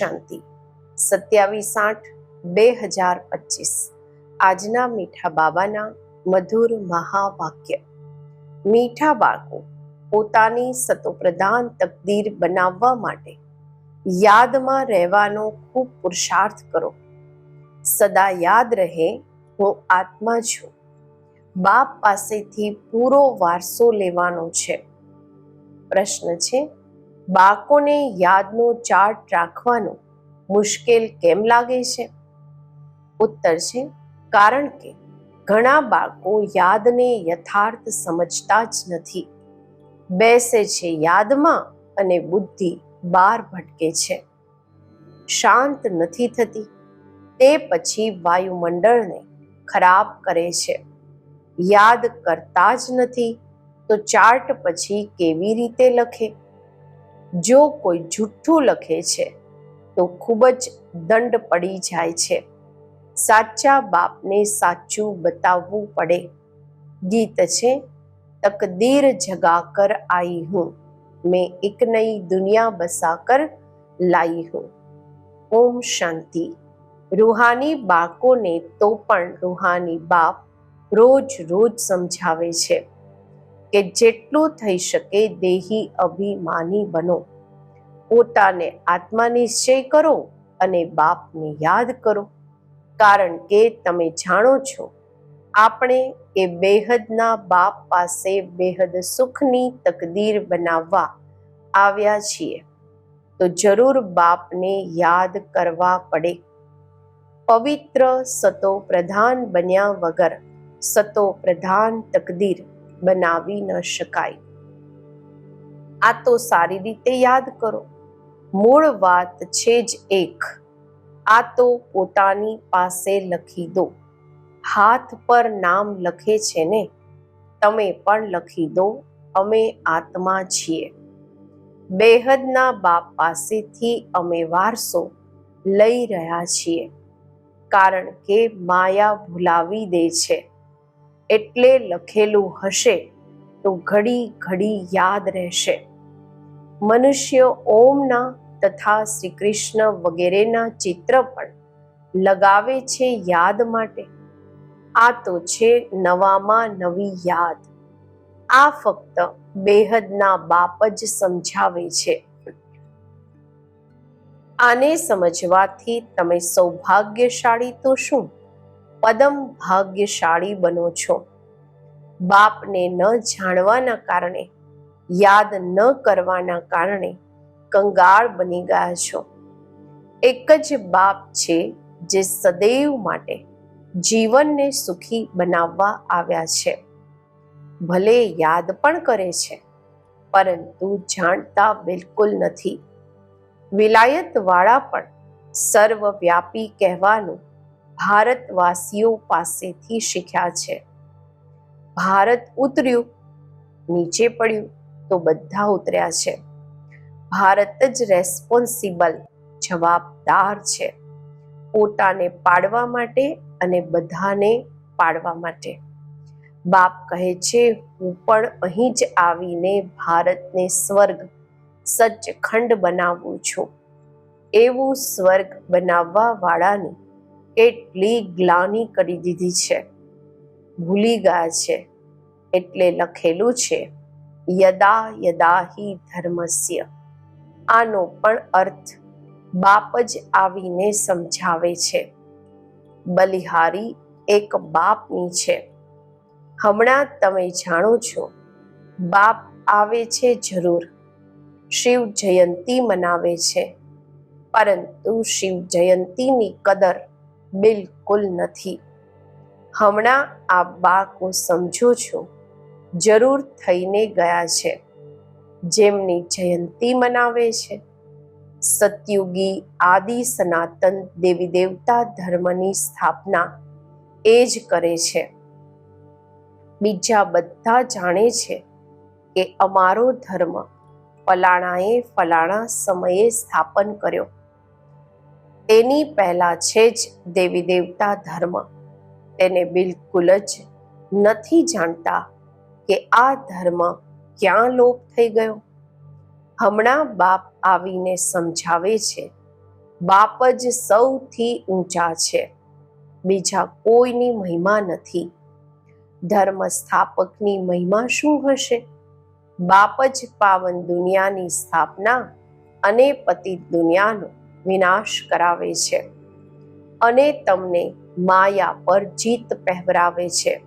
શાંતિ. સત્યાવીસ આઠ બે હજાર પચીસ. આજના મીઠા બાબાના મધુર મહાવાક્ય. મીઠા બાળકો, પોતાની સતોપ્રધાન તકદીર બનાવવા માટે યાદમાં રહેવાનો ખૂબ પુરુષાર્થ કરો. સદા યાદ રહે, હું આત્મા છું. બાપ પાસેથી પૂરો વારસો લેવાનો છે. પ્રશ્ન છે બાળકોને યાદનો ચાર્ટ રાખવાનો મુશ્કેલ કેમ લાગે છે? ઉત્તર છે, કારણ કે ઘણા બાળકો યાદને યથાર્થ સમજતા જ નથી. બેસે છે યાદમાં અને બુદ્ધિ બહાર ભટકે છે. શાંત નથી થતી. તે પછી વાયુમંડળને ખરાબ કરે છે. યાદ કરતા જ નથી તો ચાર્ટ પછી કેવી રીતે લખે? જો કોઈ જુઠ્ઠું લખે છે, તો ખૂબ જ દંડ પડી જાય છે. સાચા બાપને સાચું બતાવવું પડે. ગીત છે, તકદીર જગાકર આઈ હું. મેં એક નઈ દુનિયા બસાકર લાઈ હું. ઓમ શાંતિ. રૂહાની બાળકોને તો પણ રૂહાની બાપ રોજ રોજ સમજાવે છે. કે જેટલું થઈ શકે દેહી અભિમાની બનો. પોતાને આત્મનિશ્ચય કરો અને બાપને યાદ કરો. કારણ કે તમે જાણો છો, આપણે એ બેહદના બાપ પાસે બેહદ સુખની તકદીર બનાવવા આવ્યા છીએ. તો જરૂર બાપને યાદ કરવા પડે. પવિત્ર સતો પ્રધાન બન્યા વગર સતો પ્રધાન તકદીર. બનાવી ન શકાય. આ તો સારી રીતે યાદ કરો. મૂળ વાત છે જ એક. આ તો પોતાની પાસે લખી દો. હાથ પર નામ લખે છે ને? તમે પણ લખી દો, અમે આત્મા છીએ. બેહદના બાપ પાસેથી અમે વારસો લઈ રહ્યા છીએ. કારણ કે માયા ભૂલાવી દે છે. એટલે લખેલું હશે તો ઘડી ઘડી યાદ રહેશે. મનુષ્ય ઓમના તથા શ્રી કૃષ્ણ વગેરેના ચિત્ર પણ લગાવે છે યાદ માટે. આ તો છે નવામાં નવી યાદ. આ ફક્ત બેહદના બાપ જ સમજાવે છે. આને સમજવાથી તમે સૌભાગ્યશાળી તો શું? પદમ ભાગ્યશાળી બનો છો. બાપને ન જાણવાના કારણે, યાદ ન કરવાના કારણે કંગાળ બની ગયા છો. એક જ બાપ છે જે સદૈવ માટે જીવનને સુખી બનાવવા આવ્યા છે. ભલે યાદ પણ કરે છે, પરંતુ જાણતા બિલકુલ નથી. વિલાયતવાળા પણ સર્વવ્યાપી કહેવાનું ભારતવાસીઓ પાસેથી શીખ્યા છે. ભારત ઉતર્યું, નીચે પડ્યું તો બધા ઉતર્યા છે. ભારત જ રેસ્પોન્સિબલ જવાબદાર છે. પોતાને પાડવા માટે અને બધાને પાડવા માટે. બાપ કહે છે, હું પણ અહીં જ આવીને ભારતને સ્વર્ગ સચખંડ બનાવું છું. એવું સ્વર્ગ બનાવવા વાળાની કેટલી ગ્લાની કરી દીધી છે. ભૂલી ગયા છે. એટલે લખેલું છે, યદા યદા હિ ધર્મસ્ય. આનો પણ અર્થ બાપ જ આવીને સમજાવે છે. બલિહારી એક બાપની છે. હમણાં તમે જાણો છો, બાપ આવે છે જરૂર. શિવ જયંતી મનાવે છે. પરંતુ શિવ જયંતીની કદર બિલકુલ નથી. હમણાં આ બાળકો સમજો છો, જરૂર થઈને ગયા છે. જેમની જયંતી મનાવે છે. સતયુગી આદિ સનાતન દેવી દેવતા ધર્મની સ્થાપના એ જ કરે છે. બીજા બધા જાણે છે કે અમારો ધર્મ ફલાણાએ ફલાણા સમયે સ્થાપન કર્યો. તેની પહેલા છે જ દેવી દેવતા ધર્મ. તેને બિલકુલ જ નથી જાણતા કે આ ધર્મ ક્યાં લોપ થઈ ગયો. હમણાં બાપ આવીને સમજાવે છે, બાપ જ સૌથી ઊંચા છે, બીજા કોઈની મહિમા નથી. ધર્મ સ્થાપકની મહિમા શું હશે? બાપ જ પાવન દુનિયાની સ્થાપના અને પતિત દુનિયાનો વિનાશ કરાવે છે અને તમને માયા પર જીત પહેરાવે છે.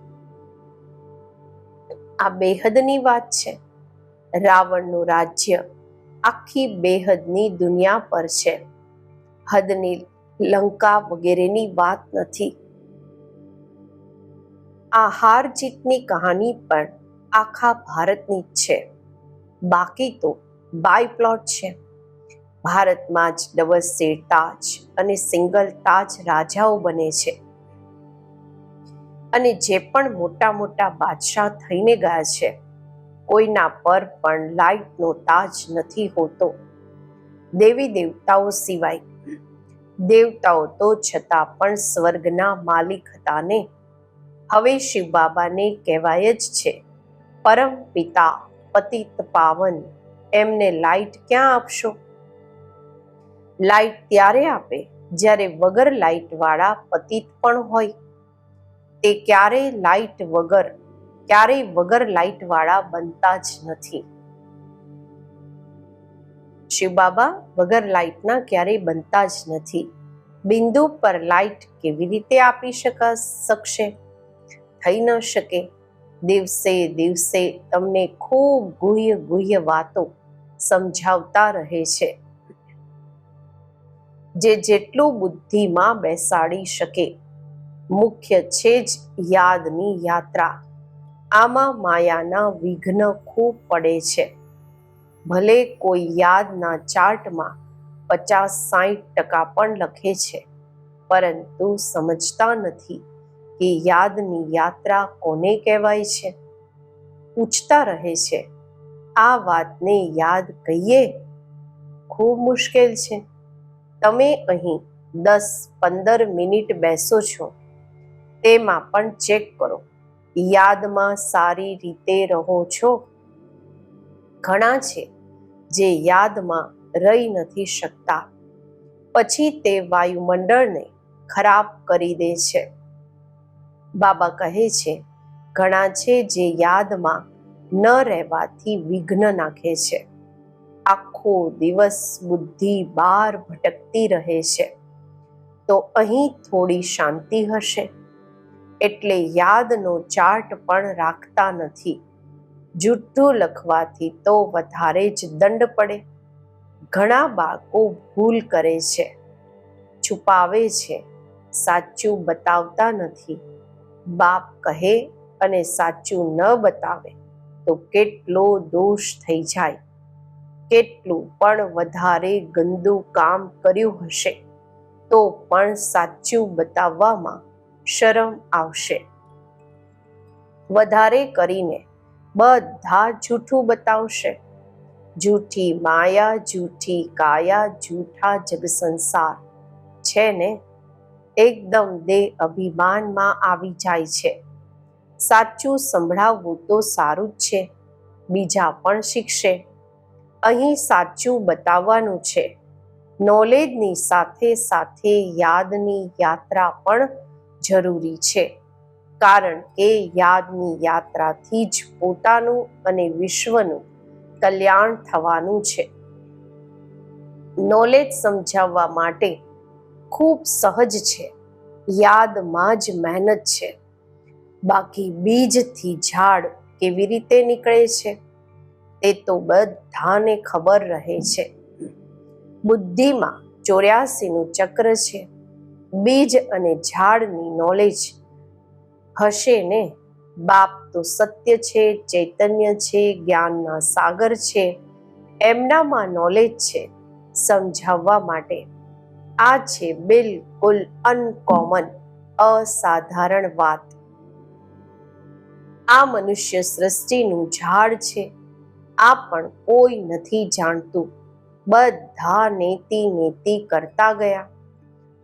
આ બેહદની વાત છે. રાવણનું રાજ્ય આખી બેહદની દુનિયા પર છે. હદની લંકા વગેરેની વાત નથી. આ હાર જીતની કહાની પણ આખા ભારતની જ છે. બાકી તો બાય પ્લોટ છે. ભારતમાં જ ડબલ તાજ અને સિંગલ તાજ રાજાઓ બને છે. અને જે પણ મોટા મોટા બાદશાહ થઈને ગયા છે, કોઈના પર પણ લાઈટનો તાજ નથી હોતો. દેવી દેવતાઓ સિવાય, દેવતાઓ તો છતાં પણ સ્વર્ગના માલિક હતા ને હવે શિવ બાબાને કહેવાય જ છે, પરમ પિતા પતિત પાવન, એમને લાઈટ ક્યાં આપશો? લાઈટ ત્યારે આપે જ્યારે વગર લાઈટ વાળા પતિત પણ હોય. તે ક્યારેય લાઈટ વગર, ક્યારેય વગર લાઈટ વાળા બનતા જ નથી. શિવ બાબા વગર લાઈટના ક્યારેય બનતા જ નથી. બિંદુ પર લાઈટ કેવી રીતે આપી શકા શકશે? થઈ ન શકે. દિવસે દિવસે તમને ખૂબ ગુહ્ય ગુહ્ય વાતો સમજાવતા રહે છે. જે જેટલું બુદ્ધિમાં બેસાડી શકે. મુખ્ય છે જ યાદની યાત્રા. આમાં માયાના વિઘ્ન ખૂબ પડે છે. ભલે કોઈ યાદના ચાર્ટમાં પચાસ સાઠ ટકા પણ લખે છે, પરંતુ સમજતા નથી કે યાદની યાત્રા કોને કહેવાય છે. પૂછતા રહે છે, આ વાતને યાદ કહીએ? ખૂબ મુશ્કેલ છે. તમે અહીં દસ, પંદર મિનિટ બેસો છો, તેમાં પણ ચેક કરો. યાદમાં સારી રીતે રહો છો. ઘણા છે જે યાદમાં રહી નથી શકતા. પછી તે વાયુમંડળને ખરાબ કરી દે છે. બાબા કહે છે, ઘણા છે જે યાદમાં ન રહેવાથી વિઘ્ન નાખે છે. આખો દિવસ બુદ્ધિ બહાર ભટકતી રહે છે. તો અહીં થોડી શાંતિ હશે. એટલે યાદનો ચાર્ટ પણ રાખતા નથી. જૂઠું લખવાથી તો વધારે જ દંડ પડે. ઘણા બાળકો ભૂલ કરે છે. છુપાવે છે. સાચું બતાવતા નથી. બાપ કહે અને સાચું ન બતાવે તો કેટલો દોષ થઈ જાય. કેટલું પણ વધારે ગંદુ કામ કર્યું હશે, તો પણ સાચું બતાવવામાં શરમ આવશે. વધારે કરીને બધા જૂઠું બતાવશે. જૂઠી માયા, જૂઠી કાયા, જૂઠા જગ સંસાર છે ને એકદમ દેહ અભિમાનમાં આવી જાય છે. સાચું સંભળાવવું તો સારું જ છે, બીજા પણ શીખશે. અહીં સાચું બતાવવાનું છે. નોલેજની સાથે સાથે યાદની યાત્રા પણ જરૂરી છે. કારણ કે યાદની યાત્રાથી જ પોતાનું અને વિશ્વનું કલ્યાણ થવાનું છે. નોલેજ સમજાવવા માટે ખૂબ સહજ છે. યાદમાં જ મહેનત છે. બાકી બીજથી ઝાડ કેવી રીતે નીકળે છે? તે તો બધાને ખબર રહે છે. બુદ્ધિમાં ચોર્યાસીનું ચક્ર છે. બીજ અને ઝાડની નોલેજ હશે ને? બાપ તો સત્ય છે, ચૈતન્ય છે, જ્ઞાનના સાગર છે. એમનામાં નોલેજ છે સમજાવવા માટે. આ છે બિલકુલ અનકોમન અસાધારણ વાત. આ મનુષ્ય સૃષ્ટિનું ઝાડ છે. આ પણ કોઈ નથી જાણતું. બધા નેતિ નેતિ કરતા ગયા.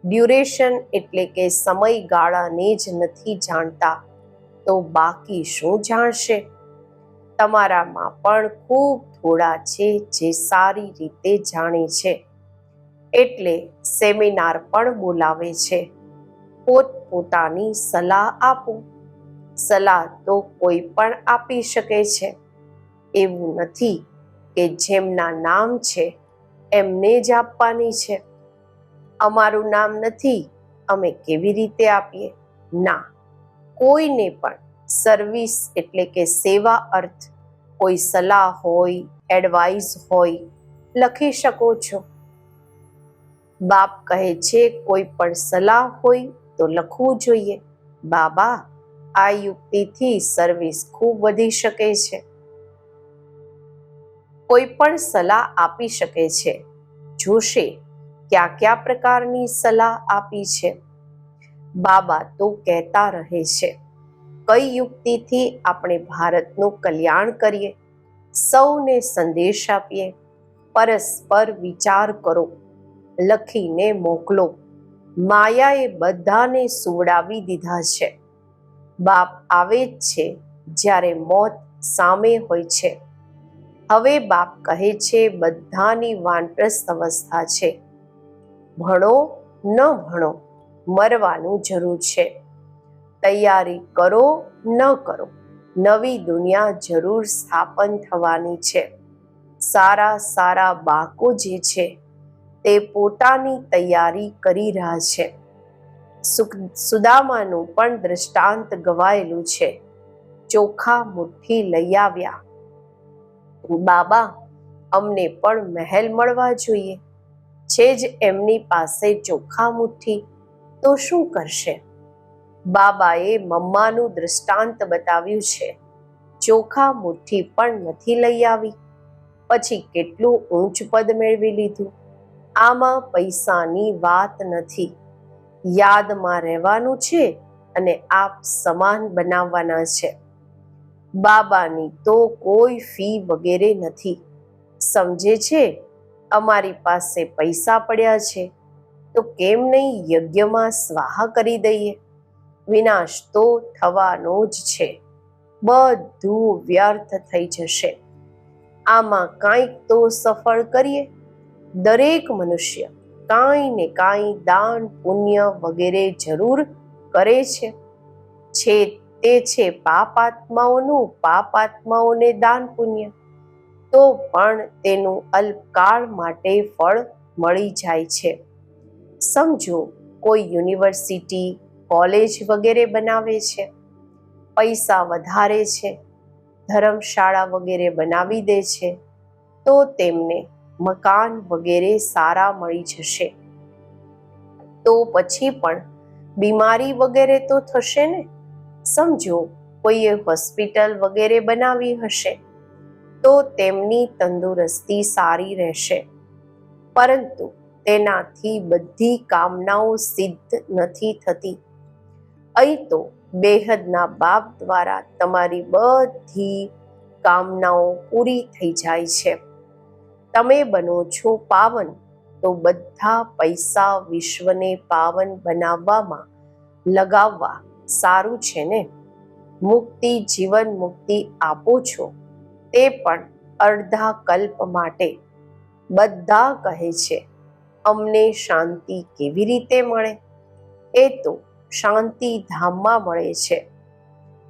ડ્યુરેશન એટલે કે સમયગાળાને જ નથી જાણતા. તો બાકી શું જાણશે? તમારામાં પણ ખૂબ થોડા છે જે સારી રીતે જાણે છે. એટલે સેમિનાર પણ બોલાવે છે. પોતપોતાની સલાહ આપો. સલાહ તો કોઈ પણ આપી શકે છે. એવું નથી કે જેમના નામ છે, એમને જ આપવાની છે. અમારું નામ નથી, અમે કેવી રીતે આપીએ? ના, કોઈને પણ સર્વિસ એટલે કે સેવા અર્થ કોઈ સલાહ હોય એડવાઇસ હોય, લખી શકો છો. બાપ કહે છે, કોઈ પણ સલાહ હોય તો લખવું જોઈએ. બાબા, આ યુક્તિથી સર્વિસ ખૂબ વધી શકે છે. કોઈ પણ સલાહ આપી શકે છે. જોશે કયા કયા પ્રકારની સલાહ આપી છે. બાબા તો કહેતા રહે છે, કઈ યુક્તિથી આપણે ભારતનું કલ્યાણ કરીએ? સૌને સંદેશ આપીએ? પરસ્પર વિચાર કરો, લખીને મોકલો. માયાએ બધાને સુવડાવી દીધા છે. બાપ આવે જ છે જ્યારે મોત સામે હોય છે. હવે બાપ કહે છે, બધાની વાનપ્રસ્થ અવસ્થા છે. ભણો ન ભણો, મરવાનું જરૂર છે. તૈયારી કરો ન કરો, નવી દુનિયા જરૂર સ્થાપન થવાની છે. સારા સારા બાકો જે છે, તે પોતાની તૈયારી કરી રહ્યા છે. સુદામાનું પણ દ્રષ્ટાંત ગવાયેલું છે. ચોખા મુઠ્ઠી લઈ આવ્યા. બાબા, અમને પણ મહેલ મળવા જોઈએ. છે જ એમની પાસે ચોખા મુઠ્ઠી, તો શું કરશે? બાબાએ મમ્માનું દૃષ્ટાંત બતાવ્યું છે. ચોખા મુઠ્ઠી પણ નથી લઈ આવી. પછી કેટલું ઊંચ પદ મેળવી લીધું? આમાં પૈસાની વાત નથી. યાદમાં રહેવાનું છે અને આપ સમાન બનાવવાના છે. બાબાની તો કોઈ ફી વગેરે નથી. સમજે છે? અમારી પાસે પૈસા પડ્યા છે. તો કેમ નહીં યજ્ઞમાં સ્વાહા કરી દઈએ? વિનાશ તો થવાનો જ છે. બધું વ્યર્થ થઈ જશે. આમાં કાંઈક તો સફળ કરીએ? દરેક મનુષ્ય કાંઈ ને કાંઈ દાન પુણ્ય વગેરે જરૂર કરે છે. છે તે છે પાપ આત્માઓનું પાપ આત્માઓને દાન પુણ્ય. તો પણ તેનું અલ્પકાળ માટે ફળ મળી જાય છે. સમજો, કોઈ યુનિવર્સિટી, કોલેજ વગેરે બનાવે છે. પૈસા વધારે છે. ધર્મશાળા વગેરે બનાવી દે છે. તો તેમને મકાન વગેરે સારા મળી જશે. તો પછી પણ બીમારી વગેરે તો થશે ને? સમજો, કોઈએ હોસ્પિટલ વગેરે બનાવી હશે, તો તેમની તંદુરસ્તી સારી રહેશે. પરંતુ તેનાથી બધી કામનાઓ સિદ્ધ નથી થતી. અહીં તો બેહદના બાપ દ્વારા તમારી બધી કામનાઓ પૂરી થઈ જાય છે. તમે બનો છો પાવન, તો બધા પૈસા વિશ્વને પાવન બનાવવામાં લગાવવા સારું છે ને? મુક્તિ, જીવન મુક્તિ આપો છો. તે પણ અડધા કલ્પ માટે. બધા કહે છે, અમને શાંતિ કેવી રીતે મળે? એ તો શાંતિ ધામમાં મળે છે.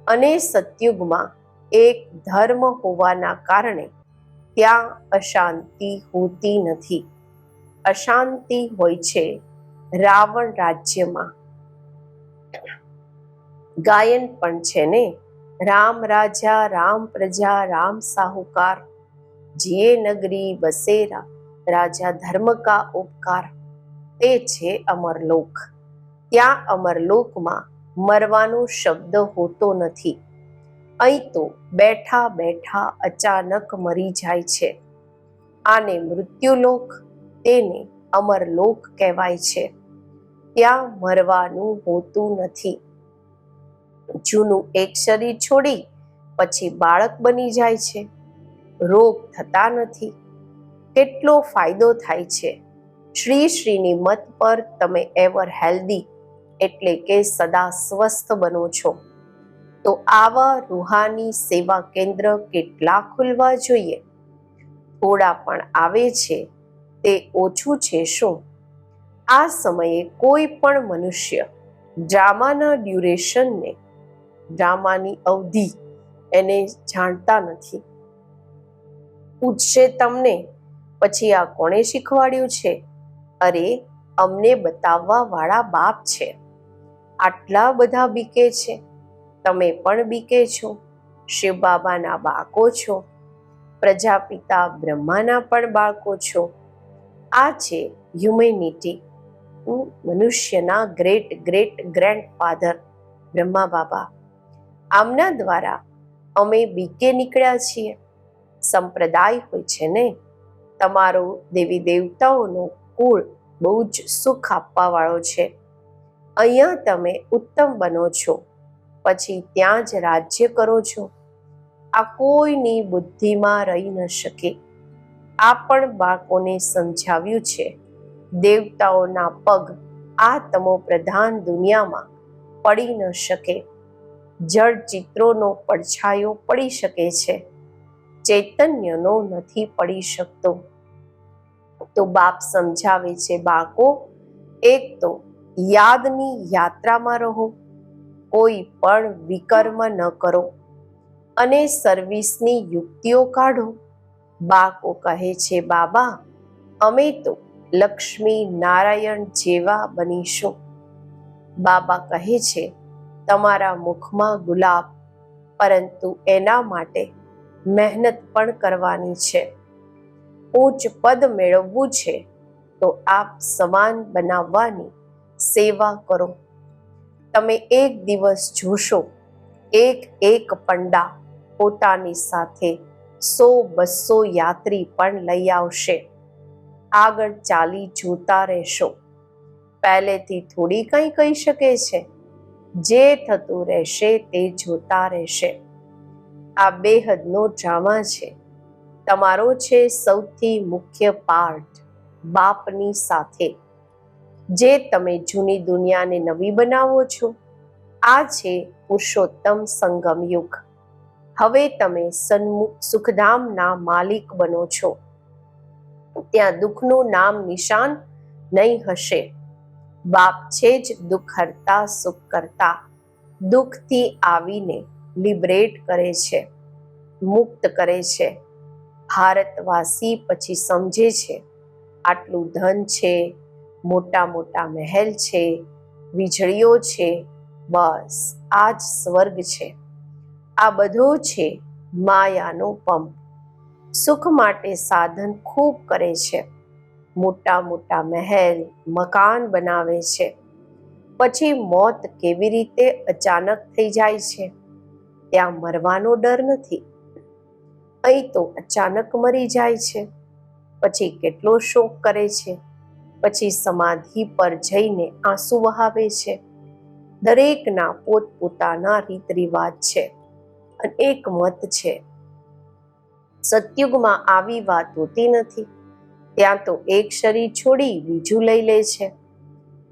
અને સતયુગમાં એક ધર્મ હોવાના કારણે ત્યાં અશાંતિ હોતી નથી. અશાંતિ હોય છે રાવણ રાજ્યમાં. ગાયન પણ છે ને? રામ રાજા, રામ પ્રજા, રામ સાહુકાર. જે નગરી બસેરા, રાજા ધર્મ કા ઉપકાર. તે છે અમરલોક ત્યાં અમરલોકમાં મરવાનો શબ્દ હોતો નથી. અહીં તો બેઠા બેઠા અચાનક મરી જાય છે. આને મૃત્યુલોક તેને અમરલોક કહેવાય છે. ત્યાં મરવાનું હોતું નથી. જૂનું એક શરીર છોડી પછી બાળક બની જાય છે. રોગ થતા નથી. કેટલો ફાયદો થાય છે. શ્રી શ્રીની મત પર તમે એવર હેલ્ધી એટલે કે સદા સ્વસ્થ બનો છો. તો આવા રૂહાની સેવા કેન્દ્ર કેટલા ખુલવા જોઈએ? થોડા પણ આવે છે. તે ઓછું છે શું? આ સમયે કોઈ પણ મનુષ્ય ડ્રામાના ડ્યુરેશનને ડ્રામાની અવધિ એને જાણતા નથી. પૂછશે તમને, પછી આ કોણે શીખવાડ્યું છે? અરે, અમને બતાવવા વાળા બાપ છે. આટલા બધા બીકે છે. તમે પણ બીકે છો. શિવ બાબાના બાળકો છો. પ્રજાપિતા બ્રહ્માના પણ બાળકો છો. આ છે હ્યુમેનિટી મનુષ્યના great great grand father Brahma Baba આમના દ્વારા અમે બીકે નીકળ્યા છીએ. સંપ્રદાય હોય છે ને, તમારો દેવી દેવતાઓનો કુળ બહુ જ સુખ આપવાવાળો છે. અહીંયા તમે ઉત્તમ બનો છો, પછી ત્યાં જ રાજ્ય કરો છો. આ કોઈની બુદ્ધિમાં રહી ન શકે. આ પણ બાળકોને સમજાવ્યું છે. દેવતાઓના પગ આ તમો પ્રધાન દુનિયામાં પડી ન શકે. જળ ચિત્રોનો પડછાયો પડી શકે છે. ચૈતન્યનો નથી પડી શકતો. તો બાપ સમજાવે છે, બાળકો, એક તો યાદની યાત્રામાં રહો, કોઈ પણ વિકર્મ ન કરો અને સર્વિસની યુક્તિઓ કાઢો. બાકો કહે છે, બાબા, અમે તો લક્ષ્મી નારાયણ જેવા બનીશું. બાબા કહે છે તમારા મુખમાં ગુલાબ, પરંતુ એના માટે મહેનત પણ કરવાની છે. ઉચ્ચ પદ મેળવવું છે, તો આપ સમાન બનાવવાની સેવા કરો. તમે એક દિવસ જોશો, એક એક પંડા પોતાની સાથે સો બસો યાત્રી પણ લઈ આવશે. આગળ ચાલી જોતા રહેશો. પહેલેથી થોડી કંઈ કહી શકે છે. જે થતું રહેશે તે જોતા રહેશે. આ બેહદનો ડ્રામા છે. તમારો છે સૌથી મુખ્ય પાર્ટ, બાપની સાથે. જે તમે જૂની દુનિયાને નવી બનાવો છો. આ છે પુરુષોત્તમ સંગમ યુગ. હવે તમે સન્મુખ સુખધામના માલિક બનો છો. ત્યાં દુઃખનું નામ નિશાન નહીં હશે. બાપ છે જ દુઃખ હરતા, સુખ કરતા. દુઃખથી આવીને લિબરેટ કરે છે, મુક્ત કરે છે. ભારતવાસી પછી સમજે છે, આટલું ધન છે, મોટા મોટા મહેલ છે, વીજળીઓ છે, બસ આ જ સ્વર્ગ છે. આ બધો છે માયાનો પંપ. સુખ માટે સાધન ખૂબ કરે છે. મોટા મોટા મહેલ, મકાન બનાવે છે. પછી મોત કેવી રીતે અચાનક થઈ જાય છે? ત્યાં મરવાનો ડર નથી. અહીં તો અચાનક મરી જાય છે. પછી કેટલો શોક કરે છે. પછી સમાધિ પર જઈને આંસુ વહાવે છે. દરેકના પોતપોતાના રીત રિવાજ છે અને એક મત છે. સતયુગમાં આવી વાત હોતી નથી. ત્યાં તો એક શરીર છોડી બીજું લઈ લે છે.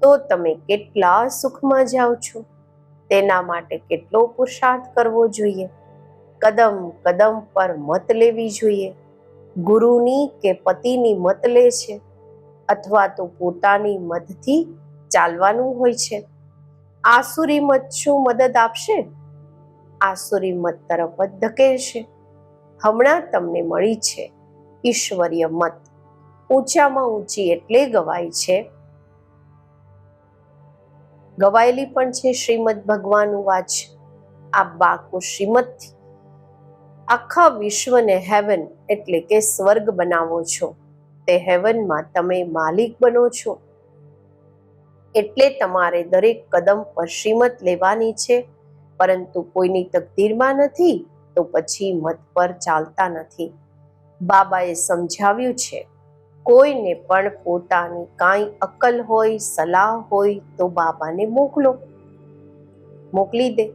તો તમે કેટલા સુખમાં જાઓ છો? તેના માટે કેટલો પુરુષાર્થ કરવો જોઈએ? કદમ કદમ પર મત લેવી જોઈએ. ગુરુની કે પતિની મત લે છે? અથવા તો પોતાની મતથી ચાલવાનું હોય છે? આસુરી મત શું મદદ આપશે? આસુરી મત તરફ જ ધકેલશે. હમણાં તમને મળી છે ઈશ્વરીય મત. ઊંચામાં ઊંચી એટલે ગવાય છે. ગવાયેલી પણ છે શ્રીમદ ભગવાનનું વાચ. આ બાકો શ્રીમદથી. આખા વિશ્વને હેવન એટલે કે સ્વર્ગ બનાવો છો. તે હેવનમાં તમે માલિક બનો છો. એટલે તમારે દરેક કદમ પર શ્રીમત લેવાની છે. પરંતુ કોઈની તકદીરમાં નથી તો પછી મત પર ચાલતા નથી. બાબાએ સમજાવ્યું છે. કોઈને પણ પોતાની કાંઈ અકલ હોય, સલાહ હોય તો બાબાને મોકલો. મોકલી દે.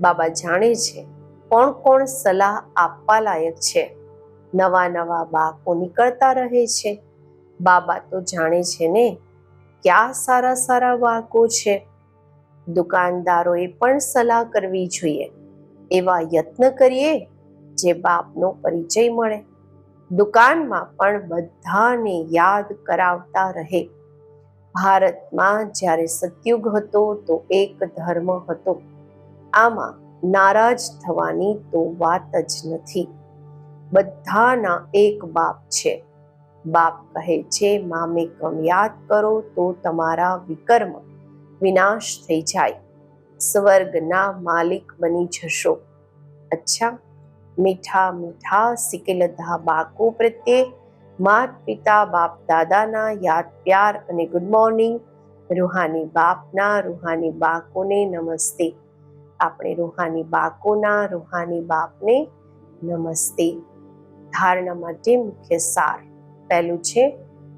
બાબા જાણે છે કોણ કોણ સલાહ આપવા લાયક છે. નવા નવા બાકો નીકળતા રહે છે. બાબા તો જાણે છે ને ક્યાં સારા સારા બાળકો છે. દુકાનદારોએ પણ સલાહ કરવી જોઈએ. એવા યત્ન કરીએ જે બાપનો પરિચય મળે. દુકાનમાં પણ બધાને યાદ કરાવતા રહે. ભારતમાં જ્યારે સતયુગ હતો તો એક ધર્મ હતો. આમાં નારાજ થવાની તો વાત જ નથી. બધાના એક બાપ છે. બાપ કહે છે, મામે કમ યાદ કરો તો તમારા વિકર્મ વિનાશ થઈ જાય. સ્વર્ગના માલિક બની જશો. અચ્છા મીઠા મીઠા સિકેલધા બાકો પ્રત્યે માત પિતા બાપ દાદાના યાદ પ્યાર અને ગુડ મોર્નિંગ રૂહાની બાપના રૂહાની બાકોને નમસ્તે. આપણે રૂહાની બાકોના રૂહાની બાપને નમસ્તે. ધારણા માટે મુખ્ય સાર પહેલું છે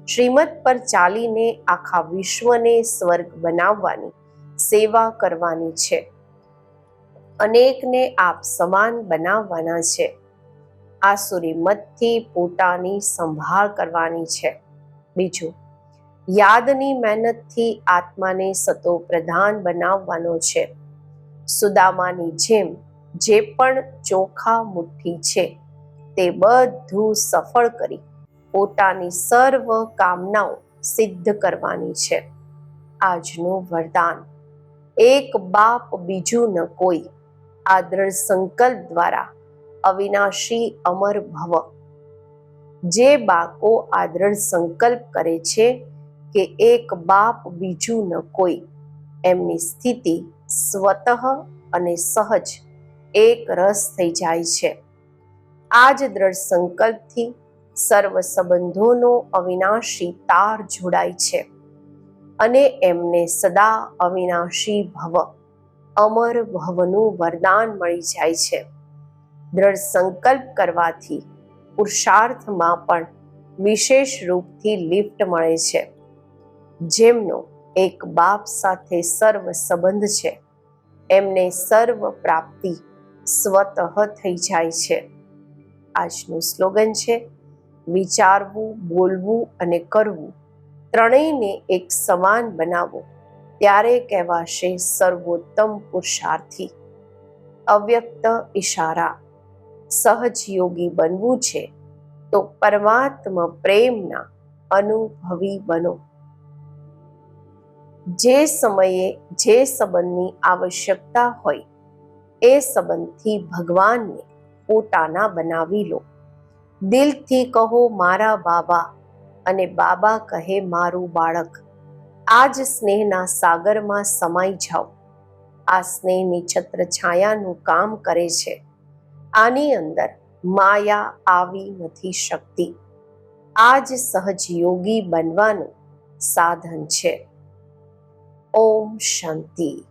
શ્રીમત પર ચાલીને આખા વિશ્વને સ્વર્ગ બનાવવાની, સેવા કરવાની છે. અનેકને આપ સમાન બનાવવાના છે. આસુરી મતથી પોતાની સંભાળ કરવાની છે. બીજું, યાદની મહેનતથી આત્માને સતો પ્રધાન બનાવવાનો છે. સુદામાની જેમ જે પણ ચોખા મુઠ્ઠી છે, તે બધું સફળ કરી પોતાની સર્વ કામનાઓ સિદ્ધ કરવાની છે. આજનું વરદાન, એક બાપ બીજું ન કોઈ આ દ્રઢ સંકલ્પ દ્વારા અવિનાશી અમર ભવ. જે બાકો આ દ્રઢ સંકલ્પ કરે છે કે એક બાપ બીજું ન કોઈ, એમની સ્થિતિ સ્વતઃ અને સહજ એક રસ થઈ જાય છે. આ જ દ્રઢ સંકલ્પથી સર્વ સંબંધોનો અવિનાશી તાર જોડાય છે અને એમને સદા અવિનાશી ભવ. અમર ભવનું વરદાન મળી જાય છે. દ્રઢ સંકલ્પ કરવાથી પુરુષાર્થમાં પણ વિશેષ રૂપથી લિફ્ટ મળે છે. જેમનો એક બાપ સાથે સર્વ સંબંધ છે, એમને સર્વ પ્રાપ્તિ સ્વતઃ થઈ જાય છે. આજનું સ્લોગન છે, વિચારવું, બોલવું અને કરવું. ત્રણેયને એક સમાન બનાવો. ત્યારે કહેવાશે સર્વોત્તમ પુરુષાર્થી. અવ્યક્ત ઇશારા સહજ યોગી બનવું છે તો પરમાત્મા પ્રેમના અનુભવી બનો. જે સમયે જે સંબંધની આવશ્યકતા હોય, એ સંબંધથી ભગવાનને પોતાના બનાવી લો. દિલથી કહો મારા બાબા અને બાબા કહે મારું બાળક. આ જ સ્નેહના સાગરમાં સમાઈ જાઓ. આ સ્નેહની છત્ર છાયાનું કામ કરે છે. આની અંદર માયા આવી નથી શકતી. આ જ સહજ યોગી બનવાનું સાધન છે. ઓમ શાંતિ.